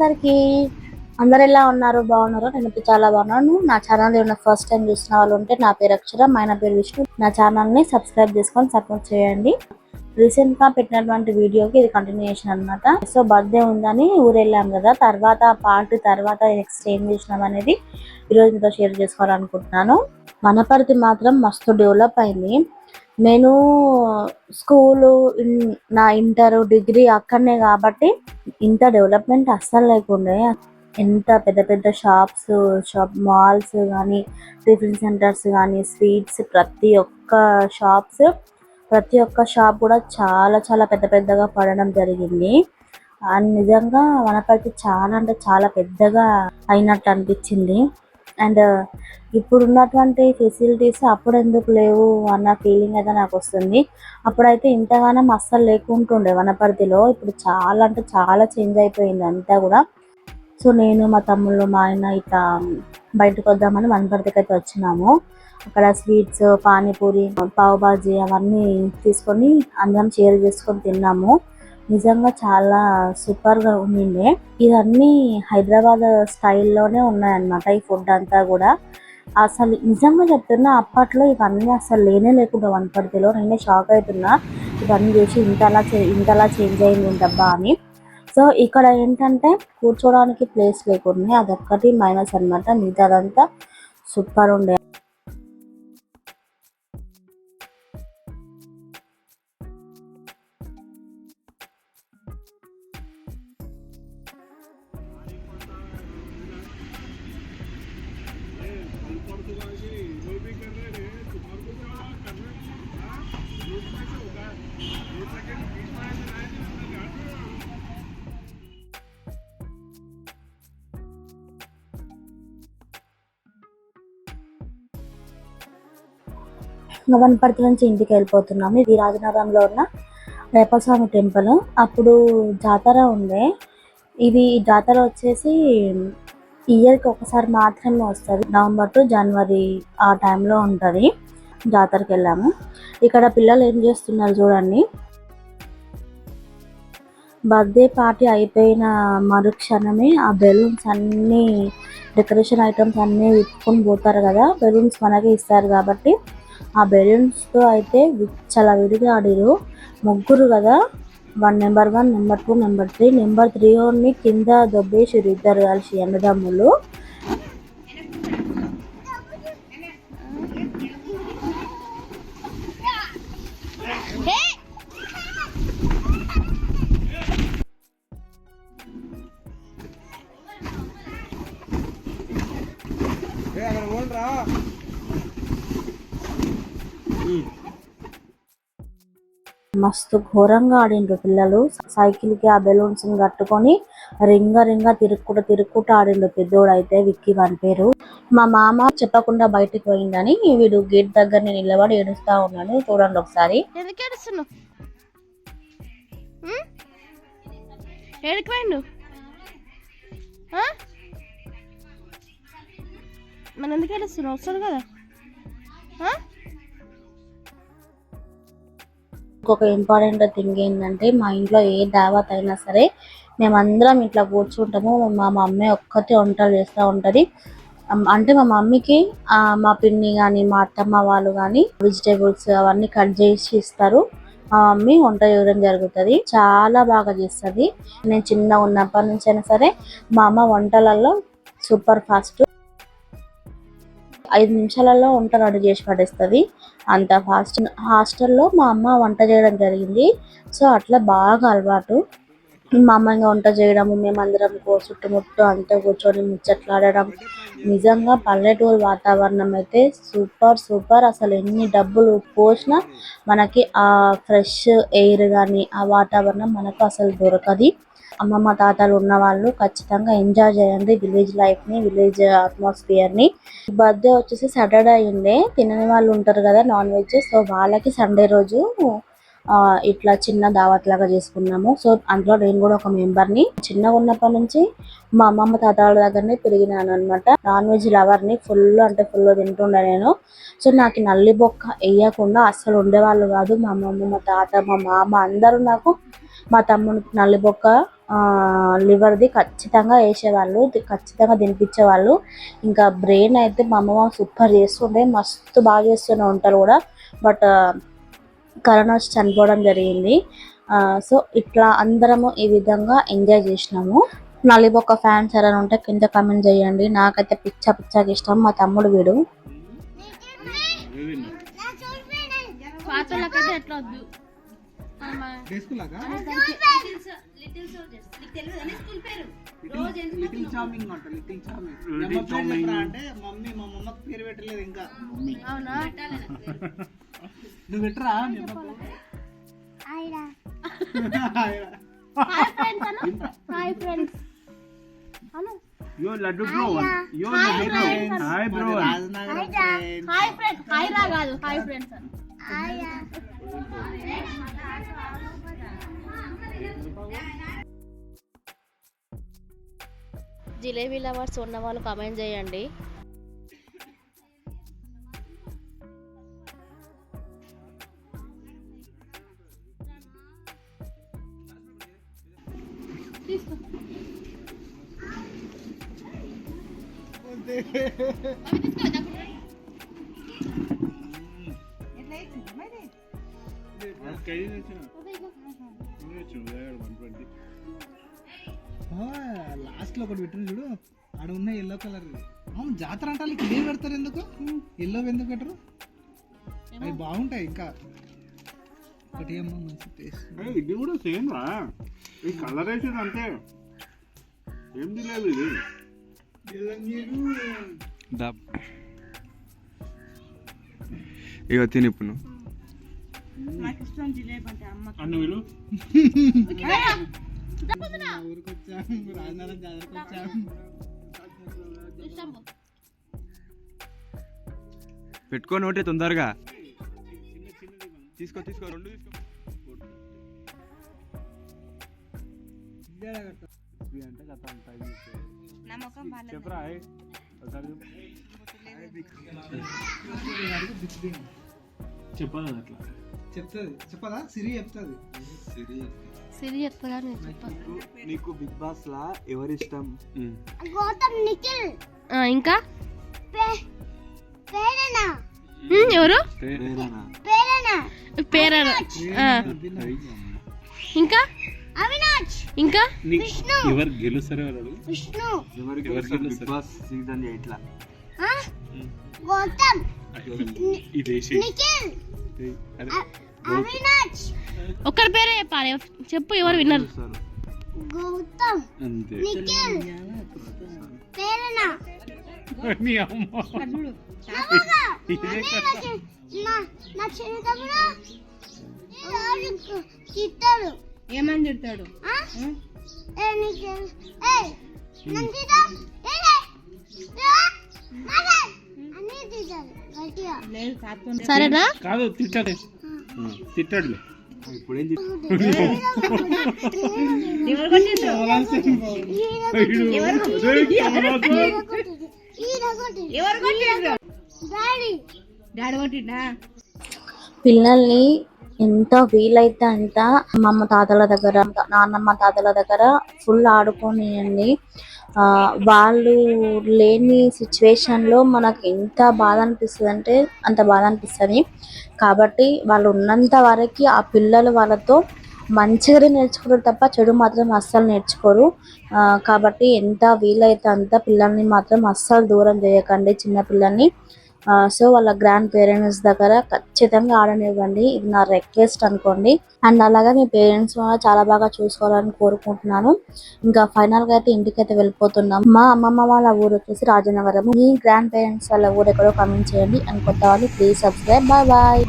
అందరికి? అందరు ఎలా ఉన్నారు? బాగున్నారు? నేను చాలా బాగున్నాను. నా ఛానల్ ఏమైనా ఫస్ట్ టైం చూసిన వాళ్ళు ఉంటే నా పేరు అక్షర మా ఆయన పేరు విష్ణు. నా ఛానల్ని సబ్స్క్రైబ్ చేసుకొని సపోర్ట్ చేయండి. రీసెంట్గా పెట్టినటువంటి వీడియోకి ఇది కంటిన్యూషన్ అన్నమాట. సో బర్త్డే ఉందని ఊరెళ్ళాం కదా. తర్వాత పార్ట్ తర్వాత నెక్స్ట్ ఏం చేసినాం అనేది ఈరోజు మీతో షేర్ చేసుకోవాలనుకుంటున్నాను. వనపర్తి మాత్రం మస్తు డెవలప్ అయింది. నేను స్కూలు ఇన్- నా ఇంటర్ డిగ్రీ అక్కడనే కాబట్టి ఇంత డెవలప్మెంట్ అస్సలు లేకుండే. ఎంత పెద్ద పెద్ద షాప్స్ షాప్ మాల్స్ కానీ టిఫిన్ సెంటర్స్ కానీ స్వీట్స్ ప్రతి ఒక్క షాప్స్ ప్రతి ఒక్క షాప్ కూడా చాలా చాలా పెద్ద పెద్దగా పడడం జరిగింది. అండ్ నిజంగా వనపర్తి చాలా అంటే చాలా పెద్దగా అయినట్టు అనిపించింది. అండ్ ఇప్పుడున్నటువంటి ఫెసిలిటీస్ అప్పుడు ఎందుకు లేవు అన్న ఫీలింగ్ అయితే నాకు వస్తుంది. అప్పుడైతే ఇంతగానం అస్సలు లేకుంటుండే వనపర్తిలో. ఇప్పుడు చాలా అంటే చాలా చేంజ్ అయిపోయింది అంతా కూడా. సో నేను మా తమ్ముళ్ళు మా ఆయన ఇట్లా బయటకు వద్దామని వనపర్తికి అయితే వచ్చినాము. అక్కడ స్వీట్స్ పానీపూరి పావుబాజీ అవన్నీ తీసుకొని అందరం షేర్ చేసుకొని తిన్నాము. నిజంగా చాలా సూపర్గా ఉండిండే ఇవన్నీ హైదరాబాద్ స్టైల్లోనే ఉన్నాయన్నమాట ఈ ఫుడ్ అంతా కూడా. అసలు నిజంగా చెప్తున్నా అప్పట్లో ఇవన్నీ అసలు లేనే లేకుండా వనపర్తిలో నేనే షాక్ అవుతున్నా ఇవన్నీ చూసి ఇంతలా ఇంతలా చేంజ్ అయింది డబ్బా అని. సో ఇక్కడ ఏంటంటే కూర్చోడానికి ప్లేస్ లేకుండా అదొక్కటి మైనస్ అన్నమాట. మిగతాదంతా సూపర్ ఉండే. గవన్పర్తి నుంచి ఇంటికి వెళ్ళిపోతున్నాము. ఇది రాజనగరంలో ఉన్న రేపస్వామి టెంపుల్. అప్పుడు జాతర ఉండే. ఇది జాతర వచ్చేసి ఇయర్కి ఒకసారి మాత్రమే వస్తుంది. నవంబర్ టు జనవరి ఆ టైంలో ఉంటుంది. జాతరకి వెళ్ళాము. ఇక్కడ పిల్లలు ఏం చేస్తున్నారు చూడండి. బర్త్డే పార్టీ అయిపోయిన మరుక్షణమే ఆ బెలూన్స్ అన్నీ డెకరేషన్ ఐటమ్స్ అన్నీ విప్పుకొని పోతారు కదా. బెలూన్స్ మనకే ఇస్తారు కాబట్టి ఆ బెలూన్స్తో అయితే చాలా విడిగా ఆడిరు ముగ్గురు కదా. One number one number two number three number three ని కింద దొబ్బేసిరు ఇద్దరు కలిసి అన్నదమ్ములు ఏ అక్కడ పోండ్రా మస్తు ఘోరంగా ఆడిండ్రు పిల్లలు. సైకిల్కి ఆ బెలూన్స్ కట్టుకొని రింగ రింగ తిరుక్కుంటూ తిరుక్కుంటూ ఆడిండు పెద్దోడు అయితే విక్కీ వాని పేరు. మా మామ చెప్పకుండా బయటికి పోయిందని వీడు గేట్ దగ్గర నిలబడి ఏడుస్తా ఉన్నాడు. చూడండి ఒకసారి. ఎందుకు ఏడుస్తున్నావు? ఎందుకు ఏడుస్తున్నావు? వస్తాడు కదా. ఇంకొక ఇంపార్టెంట్ థింగ్ ఏంటంటే మా ఇంట్లో ఏ దావత్ అయినా సరే మేమందరం ఇట్లా కూర్చుంటాము. మా మమ్మీ ఒక్కతే వంటలు చేస్తూ ఉంటుంది. అంటే మా మమ్మీకి మా పిన్ని కానీ మా అత్తమ్మ వాళ్ళు కానీ వెజిటేబుల్స్ అవన్నీ కట్ చేసి ఇస్తారు. మా మమ్మీ వంట చేయడం జరుగుతుంది. చాలా బాగా చేస్తుంది. నేను చిన్న ఉన్నప్పటి నుంచి అయినా సరే మా అమ్మ వంటలలో సూపర్ ఫాస్ట్ ఐదు నిమిషాలలో వంట రెడీ చేసి పడేస్తుంది. అంత ఫాస్ట్. హాస్టల్లో మా అమ్మ వంట చేయడం జరిగింది. సో అట్లా బాగా అలవాటు. మా అమ్మ ఇంకా వంట చేయడము మేమందరం కో చుట్టుముట్టు అంతా కూర్చొని ముచ్చట్లాడడం. నిజంగా పల్లెటూరు వాతావరణం అయితే సూపర్ సూపర్. అసలు ఎన్ని డబ్బులు పోసినా మనకి ఆ ఫ్రెష్ ఎయిర్ కానీ ఆ వాతావరణం మనకు అసలు దొరకది. అమ్మమ్మ తాతలు ఉన్న వాళ్ళు ఖచ్చితంగా ఎంజాయ్ చేయండి విలేజ్ లైఫ్ని విలేజ్ అట్మాస్ఫియర్ని. బర్త్డే వచ్చేసి సాటర్డే అయిందే తినని వాళ్ళు ఉంటారు కదా నాన్ వెజ్ సో వాళ్ళకి సండే రోజు ఇట్లా చిన్న దావత్ లాగా చేసుకున్నాము. సో అందులో నేను కూడా ఒక మెంబర్ని చిన్నగా ఉన్నప్పటి నుంచి మా అమ్మమ్మ తాతాల దగ్గరనే పెరిగినాను అనమాట నాన్ వెజ్ లవర్ని ఫుల్ అంటే ఫుల్ తింటుండే నేను. సో నాకు నల్లి బొక్క వేయకుండా అస్సలు ఉండేవాళ్ళు కాదు. మా అమ్మమ్మ మా తాత మా మామ అందరూ నాకు మా తమ్ముడికి నల్లి బొక్క లివర్ది ఖచ్చితంగా వేసేవాళ్ళు ఖచ్చితంగా తినిపించేవాళ్ళు. ఇంకా బ్రెయిన్ అయితే మా అమ్మమ్మ సూపర్ చేస్తుండే మస్తు బాగా చేస్తూనే ఉంటారు కూడా. బట్ కరోనా వచ్చి చనిపోవడం జరిగింది. సో ఇట్లా అందరము ఈ విధంగా ఎంజాయ్ చేసినాము. నలిబొక్క ఫ్యాన్స్ ఎవరైనా ఉంటే కింద కామెంట్ చేయండి. నాకైతే పిచ్చ పిచ్చగా ఇష్టం మా తమ్ముడు వీడు. లిటిల్ చామింగ్ అంట లిటిల్ చామింగ్ అంటే మమ్మీ మా మమ్మకి పేరు పెట్టలేదు ఇంకా. అవునా? నువ్వు పెట్టరా? హాయ్ ఫ్రెండ్స్ అను? హాయ్ అను. హాయ్ హాయ్ రా. కాదు. హాయ్ జిలేబీ లవర్స్ ఉన్న వాళ్ళు కామెంట్ చేయండి. లాస్ట్ లో ఒకటి పెట్టిన చూడు. ఆడ ఉన్న ఎల్లో కలర్ అవును జాతర అంటే వాళ్ళకి ఇదే పెడతారు ఎందుకు? ఎల్లో ఎందుకు పెట్టరు? అవి బాగుంటాయి ఇంకా. ఒకటి ఏమో మంచి టేస్ట్ ఇది కూడా సేమ్ రా. ఈ కలర్ వేసేది అంతే. ఏం తెలియదు ఇది. ఇక తిని ఇప్పుడు నువ్వు. అన్ని వీళ్ళు ఊరికి జాతరకు వచ్చాం పెట్టుకో నోటే తొందరగా. తీసుకో తీసుకో రెండు తీసుకో. చెప్పరా ఏయ్, ఒకసారి చెప్పు. చెప్పదు అది అట్లా. చెప్తుంది. చెప్పదా సిరి చెప్తుంది. సిరి చెప్తుందా నేను చెప్పను నీకు బిగ్ బాస్ లా ఎవరి ఇష్టం ఇంకా? హ్మ్, ఎవరు? పేరన? ఆ. ఇంకా? ఇంకా? ఎవరు గెలుస్తారో వాళ్ళు ఎవరికి బిగ్ బాస్ సీజన్ ఎయిట్ లా. ఇది వేసి అరే. ఒక్కరి పేరే చెప్పాలి. చెప్పు ఎవరు విన్నారు? అంతే. నీ అమ్మ ఇదే కదా. ఏమని తిడతాడు? సరేనా? కాదు తిట్టలే తిట్టాడులే. ఇప్పుడేం చెప్పు పిల్లల్ని ఎంత వీలైతే అంత అమ్మమ్మ తాతల దగ్గర నాన్నమ్మ తాతల దగ్గర ఫుల్ ఆడుకోనియండి. ఆ, వాళ్ళు లేని సిచ్యువేషన్లో మనకు ఎంత బాధ అనిపిస్తుంది అంటే అంత బాధ అనిపిస్తుంది. కాబట్టి వాళ్ళు ఉన్నంత వరకు ఆ పిల్లలు వాళ్ళతో మంచిగానే నేర్చుకుంటారు తప్ప చెడు మాత్రం అస్సలు నేర్చుకోరు. కాబట్టి ఎంత వీలైతే అంత పిల్లల్ని మాత్రం అస్సలు దూరం చేయకండి చిన్న పిల్లల్ని. సో వాళ్ళ గ్రాండ్ పేరెంట్స్ దగ్గర ఖచ్చితంగా ఆడనివ్వండి. ఇది నా రిక్వెస్ట్ అనుకోండి. అండ్ అలాగే మీ పేరెంట్స్ చాలా బాగా చూసుకోవాలని కోరుకుంటున్నాను. ఇంకా ఫైనల్గా అయితే ఇంటికైతే వెళ్ళిపోతున్నాం. మా అమ్మమ్మ వాళ్ళ ఊరు వచ్చేసి రాజనగరం మీ గ్రాండ్ పేరెంట్స్ వాళ్ళ ఊరు ఎక్కడో కమెంట్ చేయండి. అండ్ కొత్త వాళ్ళు ప్లీజ్ సబ్స్క్రైబ్ బాయ్ బాయ్